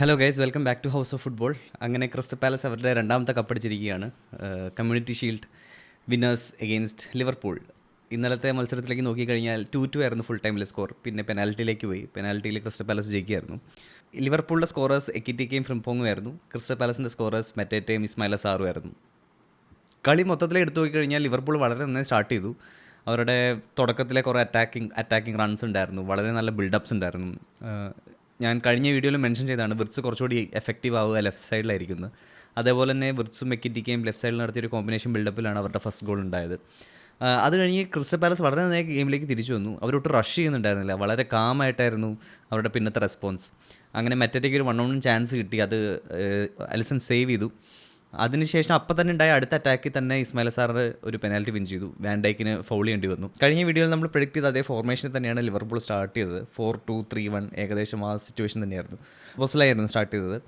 Hello guys welcome back to house of football അങ്ങനെ Crystal Palace അവരുടെ രണ്ടാമത്തെ കപ്പടിച്ചിരിക്കുകയാണ് Community Shield winners against Liverpool ഇന്നലത്തെ മത്സരത്തിലേക്ക് നോക്കിക്കഴിഞ്ഞാൽ ടു ടു ആയിരുന്നു ഫുൾ ടൈമിലെ സ്കോർ പിന്നെ പെനാൽറ്റിയിലേക്ക് പോയി. പെനാൽറ്റിയിൽ ക്രിസ്റ്റൽ പാലസ് ജയിക്കുകയായിരുന്നു. ലിവർപൂളിന്റെ സ്കോറേഴ്സ് എക്കിറ്റിക്കയും ഫ്രിംപോങ്ങും ആയിരുന്നു. ക്രിസ്റ്റൽ പാലസിന്റെ സ്കോറേഴ്സ് മെറ്റേറ്റയും ഇസ്മായില സാറും ആയിരുന്നു. കളി മൊത്തത്തിൽ എടുത്തു നോക്കിക്കഴിഞ്ഞാൽ ലിവർപൂൾ വളരെ നന്നായി സ്റ്റാർട്ട് ചെയ്തു. അവരുടെ തുടക്കത്തിലെ കുറേ അറ്റാക്കിംഗ് അറ്റാക്കിംഗ് റൺസ് ഉണ്ടായിരുന്നു. വളരെ നല്ല ബിൽഡപ്സ് ഉണ്ടായിരുന്നു. ഞാൻ കഴിഞ്ഞ വീഡിയോയിൽ മെൻഷൻ ചെയ്താണ് വിർട്സ് കുറച്ചുകൂടി എഫക്റ്റീവ് ആവുക ലെഫ്റ്റ് സൈഡിലായിരിക്കുന്നത് അതേപോലെ തന്നെ വിർട്സും മെക്കിറ്റിക്കയും ലെഫ്റ്റ് സൈഡിൽ നടത്തിയ ഒരു കോമ്പിനേഷൻ ബിൽഡപ്പിലാണ് അവരുടെ ഫസ്റ്റ് ഗോൾ ഉണ്ടായത്. അത് കഴിഞ്ഞ് ക്രിസ്റ്റൽ പാലസ് വളരെ നന്നായി ഗെയിമിലേക്ക് തിരിച്ചു വന്നു. അവരൊട്ട് റഷ് ചെയ്യുന്നുണ്ടായിരുന്നില്ല. വളരെ കാമായിട്ടായിരുന്നു അവരുടെ പിന്നത്തെ റെസ്പോൺസ് അങ്ങനെ മെറ്ററ്റയ്ക്ക് ഒരു വൺ ഓൺ ചാൻസ് കിട്ടി. അത് അലിസൺ സേവ് ചെയ്തു. അതിനുശേഷം അപ്പം തന്നെ ഉണ്ടായ അടുത്ത അറ്റാക്കിൽ തന്നെ ഇസ്മായിൽ സാർ ഒരു പെനാൽറ്റി വിൻ ചെയ്തു. വാൻഡൈക്കിന് ഫൗൾ ചെയ്യേണ്ടി വന്നു. കഴിഞ്ഞ വീഡിയോയിൽ നമ്മൾ പ്രൊഡിക്ട് ചെയ്ത അതേ ഫോർമേഷൻ തന്നെയാണ് ലിവർപൂൾ സ്റ്റാർട്ട് ചെയ്തത്. ഫോർ ടു ത്രീ വൺ ഏകദേശം ആ സിറ്റുവേഷൻ തന്നെയായിരുന്നു. സോബോസലായിരുന്നു സ്റ്റാർട്ട് ചെയ്തത്.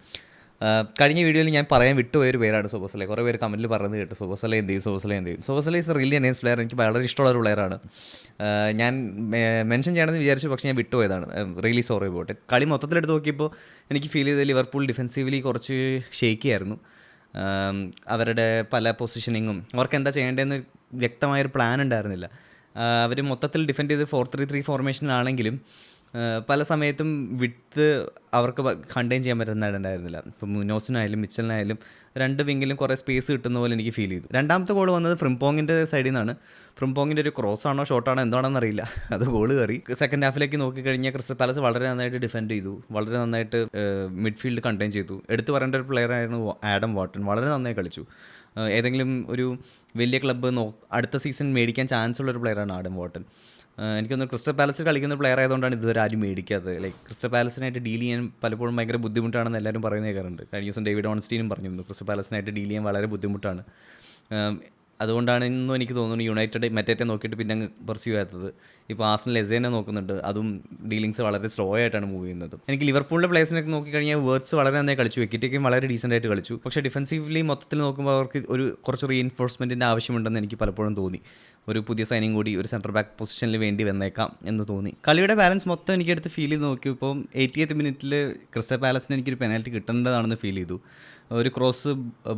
കഴിഞ്ഞ വീഡിയോയിൽ ഞാൻ പറയാൻ വിട്ടുപോയൊരു പേരാണ് സോബസലെ. കുറേ പേര് കമന്റിൽ പറയുന്നത് കേട്ടു സോബോസലെ എന്ത് ചെയ്യും സോബോസലെ എന്ത് ചെയ്യും. Szoboszlai is really nice player എനിക്ക് വളരെ ഇഷ്ടമുള്ള ഒരു പ്ലെയറാണ് ഞാൻ മെൻഷൻ ചെയ്യണമെന്ന് വിചാരിച്ചു പക്ഷേ ഞാൻ വിട്ടുപോയതാണ്. റിയലി സോറി പോട്ടെ കളി മൊത്തത്തിലെടുത്ത് നോക്കിയപ്പോൾ എനിക്ക് ഫീൽ ചെയ്തത് ലിവർപൂൾ ഡിഫെൻസീവ്ലി കുറച്ച് ഷേക്കി ആയിരുന്നു. ആം, അവരുടെ പല പൊസിഷനിങ്ങും അവർക്ക് എന്താ ചെയ്യേണ്ടതെന്ന് വ്യക്തമായൊരു പ്ലാൻ ഉണ്ടായിരുന്നില്ല. അവർ മൊത്തത്തിൽ ഡിഫെൻഡ് ചെയ്ത് ഫോർ ത്രീ ത്രീ ഫോർമേഷനിലാണെങ്കിലും പല സമയത്തും വിട്ട് അവർക്ക് കണ്ടെയ്ൻ ചെയ്യാൻ പറ്റുന്നുണ്ടായിരുന്നില്ല ഇപ്പം മുനോസിനായാലും മിച്ചലിനായാലും രണ്ട് വിങ്ങിലും കുറേ സ്പേസ് കിട്ടുന്ന പോലെ എനിക്ക് ഫീൽ ചെയ്തു. രണ്ടാമത്തെ ഗോൾ വന്നത് ഫ്രിംപോങ്ങിന്റെ സൈഡിൽ നിന്നാണ്. ഫ്രിംപോങ്ങിന്റെ ഒരു ക്രോസ് ആണോ ഷോട്ടാണോ എന്താണെന്ന് അറിയില്ല. അത് ഗോൾ കയറി. സെക്കൻഡ് ഹാഫിലേക്ക് നോക്കിക്കഴിഞ്ഞാൽ ക്രിസ്റ്റൽ പാലസ് വളരെ നന്നായിട്ട് ഡിഫെൻഡ് ചെയ്തു. വളരെ നന്നായിട്ട് മിഡ്ഫീൽഡ് കണ്ടെയ്ൻ ചെയ്തു. എടുത്തു പറയേണ്ട ഒരു പ്ലെയർ ആയിരുന്നു ആഡം വാട്ടൺ. വളരെ നന്നായി കളിച്ചു. ഏതെങ്കിലും ഒരു വലിയ ക്ലബ്ബ് നോ അടുത്ത സീസൺ മേടിക്കാൻ ചാൻസ് ഉള്ള ഒരു പ്ലെയറാണ് ആഡം വാട്ടൺ. എനിക്കൊന്ന് ക്രിസ്റ്റൽ പാലസ് കളിക്കുന്ന പ്ലെയർ ആയതുകൊണ്ടാണ് ഇതുവരെ ആരും മേടിക്കാത്തത്. ലൈക്ക് ക്രിസ്റ്റൽ പാലസിനായിട്ട് ഡീൽ ചെയ്യാൻ പലപ്പോഴും ഭയങ്കര ബുദ്ധിമുട്ടാണെന്ന് എല്ലാവരും പറയുന്നത് കേൾക്കാറുണ്ട് കഴിഞ്ഞ ദിവസം ഡേവിഡ് ഓൺസ്റ്റീനും പറഞ്ഞിരുന്നു ക്രിസ്റ്റൽ പാലസിനായിട്ട് ഡീൽ ചെയ്യാൻ വളരെ ബുദ്ധിമുട്ടാണ്. അതുകൊണ്ടാണ് ഇന്നും എനിക്ക് തോന്നുന്നു യുണൈറ്റഡ് മറ്റേറ്റെ നോക്കിയിട്ട് പിന്നെ അങ്ങ് പെർസ്യൂ ചെയ്യാത്തത് ഇപ്പോൾ ആസണൽ എസേനെ നോക്കുന്നുണ്ട്. അതും ഡീലിങ്സ് വളരെ സ്ലോ ആയിട്ടാണ് മൂവ് ചെയ്യുന്നത്. എനിക്ക് ലിവർപൂളിന്റെ പ്ലേസിനൊക്കെ നോക്കിക്കഴിഞ്ഞാൽ വേർഡ്സ് വളരെ നന്നായി കളിച്ചു. വിക്കറ്റൊക്കെയും വളരെ ഡീസന്റ് ആയിട്ട് കളിച്ചു. പക്ഷേ ഡിഫൻസീവ്ലി മൊത്തത്തിൽ നോക്കുമ്പോൾ അവർക്ക് ഒരു കുറച്ച് റീഎൻഫോഴ്സ്മെന്റിന്റെ ആവശ്യമുണ്ടെന്ന് എനിക്ക് പലപ്പോഴും തോന്നി. ഒരു പുതിയ സൈനിങ് കൂടി ഒരു സെന്റർ ബാക്ക് പൊസിഷനിൽ വേണ്ടി വന്നേക്കാം എന്ന് തോന്നി. കളിയുടെ ബാലൻസ് മൊത്തം എനിക്കെടുത്ത് ഫീൽ ചെയ്ത് നോക്കിയപ്പോൾ എയ്റ്റി എത്ത് മിനിറ്റിൽ ക്രിസ്റ്റ പാലസിന് എനിക്കൊരു പെനാൽറ്റി കിട്ടേണ്ടതാണെന്ന് ഫീൽ ചെയ്തു. ഒരു ക്രോസ്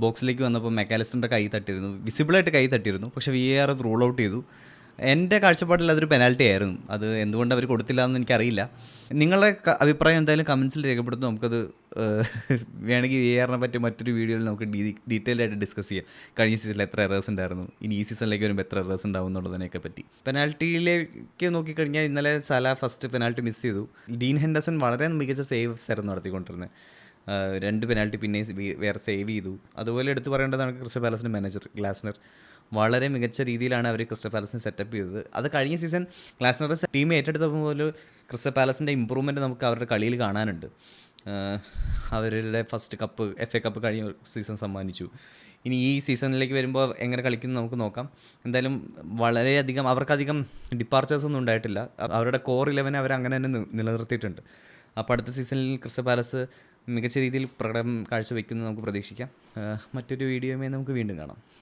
ബോക്സിലേക്ക് വന്നപ്പോൾ മെക്കാലിസ്റ്ററിന്റെ കൈ തട്ടിയിരുന്നു. വിസിബിളായിട്ട് കൈ തട്ടിയിരുന്നു. പക്ഷെ വി എ ആർ അത് റൂൾ ഔട്ട് ചെയ്തു. എന്റെ കാഴ്ചപ്പാടിൽ അതൊരു പെനാൽറ്റി ആയിരുന്നു. അത് എന്തുകൊണ്ട് അവർ കൊടുത്തില്ല എന്ന് എനിക്കറിയില്ല. നിങ്ങളുടെ അഭിപ്രായം എന്തായാലും കമൻസിൽ രേഖപ്പെടുത്തും. നമുക്കത് വേണമെങ്കിൽ വി ആറിനെ പറ്റി മറ്റൊരു വീഡിയോയിൽ നമുക്ക് ഡീ ഡീറ്റെയിൽ ആയിട്ട് ഡിസ്കസ് ചെയ്യാം. കഴിഞ്ഞ സീസണിൽ എത്ര എറേഴ്സ് ഉണ്ടായിരുന്നു. ഇനി ഈ സീസണിലേക്ക് വരുമ്പോൾ എത്ര എറേഴ്സ് ഉണ്ടാവും എന്നുള്ളതിനെയൊക്കെ പറ്റി. പെനാൽറ്റിയിലേക്ക് നോക്കിക്കഴിഞ്ഞാൽ ഇന്നലെ സല ഫസ്റ്റ് പെനാൽറ്റി മിസ് ചെയ്തു. ഡീൻ ഹെൻഡസൺ വളരെ മികച്ച സേവ്സ് ആയിരുന്നു നടത്തിക്കൊണ്ടിരുന്നത്. രണ്ട് പെനാൽറ്റി പിന്നെ വേറെ സേവ് ചെയ്തു. അതുപോലെ എടുത്തു പറയേണ്ടതാണ് ക്രിസ്റ്റൽ പാലസിന്റെ മാനേജർ ഗ്ലാസ്നർ വളരെ മികച്ച രീതിയിലാണ് അവർ ക്രിസ്റ്റൽ പാലസിനെ സെറ്റപ്പ് ചെയ്തത്. അത് കഴിഞ്ഞ സീസൺ ഗ്ലാസ്നറുടെ ടീം ഏറ്റെടുത്തപ്പോൾ പോലും ക്രിസ്റ്റൽ പാലസിന്റെ ഇമ്പ്രൂവ്മെന്റ് നമുക്ക് അവരുടെ കളിയിൽ കാണാനുണ്ട്. അവരുടെ first cup F A cup കഴിഞ്ഞ സീസൺ സമ്മാനിച്ചു. ഇനി ഈ സീസണിലേക്ക് വരുമ്പോൾ എങ്ങനെ കളിക്കുന്നു നമുക്ക് നോക്കാം. എന്തായാലും വളരെയധികം അവർക്കധികം ഡിപ്പാർച്ചേഴ്സ് ഒന്നും ഉണ്ടായിട്ടില്ല. അവരുടെ കോർ ഇലവനെ അവർ അങ്ങനെ തന്നെ നിലനിർത്തിയിട്ടുണ്ട്. അപ്പോൾ അടുത്ത സീസണിൽ ക്രിസ്റ്റൽ പാലസ് മികച്ച രീതിയിൽ പ്രകടനം കാഴ്ചവെക്കുന്നത് നമുക്ക് പ്രതീക്ഷിക്കാം. മറ്റൊരു വീഡിയോയുമായി നമുക്ക് വീണ്ടും കാണാം.